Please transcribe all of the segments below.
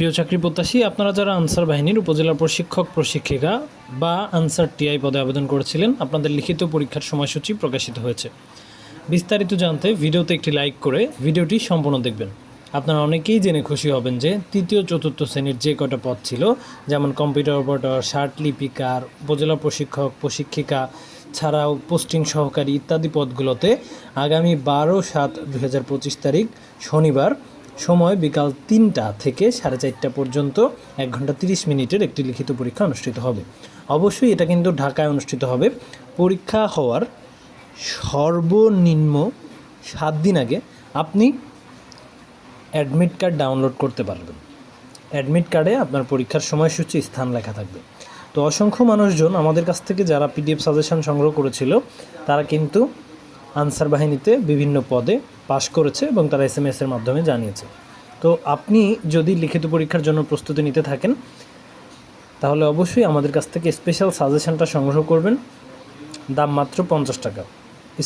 প্রিয় চাকরি প্রত্যাশী, আপনারা যারা আনসার বাহিনীর উপজেলা প্রশিক্ষক, প্রশিক্ষিকা বা আনসার টিআই পদে আবেদন করেছিলেন, আপনাদের লিখিত পরীক্ষার সময়সূচি প্রকাশিত হয়েছে। বিস্তারিত জানতে ভিডিওতে একটি লাইক করে ভিডিওটি সম্পূর্ণ দেখবেন। আপনারা অনেকেই জেনে খুশি হবেন যে তৃতীয়, চতুর্থ শ্রেণির যে কটা পদ ছিল, যেমন কম্পিউটার অপারেটর, শার্ট লিপিকার, উপজেলা প্রশিক্ষক, প্রশিক্ষিকা ছাড়াও পোস্টিং সহকারী ইত্যাদি পদগুলোতে আগামী বারো সাত দু তারিখ শনিবার সময় বিকাল তিনটা থেকে সাড়ে চারটা পর্যন্ত এক ঘণ্টা তিরিশ মিনিটের একটি লিখিত পরীক্ষা অনুষ্ঠিত হবে। অবশ্যই এটা কিন্তু ঢাকায় অনুষ্ঠিত হবে। পরীক্ষা হওয়ার সর্বনিম্ন সাত দিন আগে আপনি অ্যাডমিট কার্ড ডাউনলোড করতে পারবেন। অ্যাডমিট কার্ডে আপনার পরীক্ষার সময়সূচি, স্থান লেখা থাকবে। তো অসংখ্য মানুষজন আমাদের কাছ থেকে যারা পিডিএফ সাজেশন সংগ্রহ করেছিল, তারা কিন্তু আনসার বাহিনীতে বিভিন্ন পদে পাশ করেছে এবং তারা এস এম এর মাধ্যমে জানিয়েছে। তো আপনি যদি লিখিত পরীক্ষার জন্য প্রস্তুতি নিতে থাকেন, তাহলে অবশ্যই আমাদের কাছ থেকে স্পেশাল সাজেশনটা সংগ্রহ করবেন। দাম মাত্র পঞ্চাশ টাকা।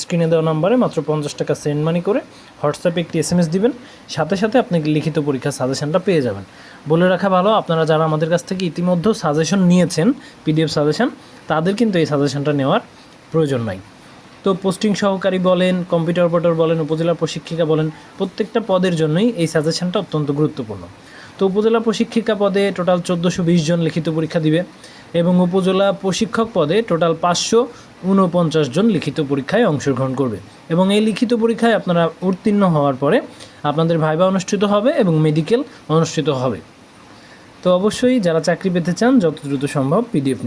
স্ক্রিনে দেওয়া নাম্বারে মাত্র পঞ্চাশ টাকা সেন্ড মানি করে হোয়াটসঅ্যাপে একটি এস এম এস দিবেন। সাথে সাথে আপনি লিখিত পরীক্ষার সাজেশনটা পেয়ে যাবেন। বলে রাখা ভালো, আপনারা যারা আমাদের কাছ থেকে ইতিমধ্যে সাজেশন নিয়েছেন পিডিএফ সাজেশন, তাদের কিন্তু এই সাজেশনটা নেওয়ার প্রয়োজন নাই। তো পোস্টিং সহকারী বলেন, কম্পিউটার অপারেটর বলেন, উপজেলা প্রশিক্ষিকা বলেন, প্রত্যেকটা পদের জন্যই এই সাজেশনটা অত্যন্ত গুরুত্বপূর্ণ। তো উপজেলা প্রশিক্ষিকা পদে টোটাল চোদ্দোশো জন লিখিত পরীক্ষা দিবে এবং উপজেলা প্রশিক্ষক পদে টোটাল পাঁচশো উনপঞ্চাশ জন লিখিত পরীক্ষায় অংশগ্রহণ করবে। এবং এই লিখিত পরীক্ষায় আপনারা উত্তীর্ণ হওয়ার পরে আপনাদের ভাইবা অনুষ্ঠিত হবে এবং মেডিকেল অনুষ্ঠিত হবে। তো অবশ্যই যারা চাকরি পেতে চান, যত দ্রুত সম্ভব পিডিএফ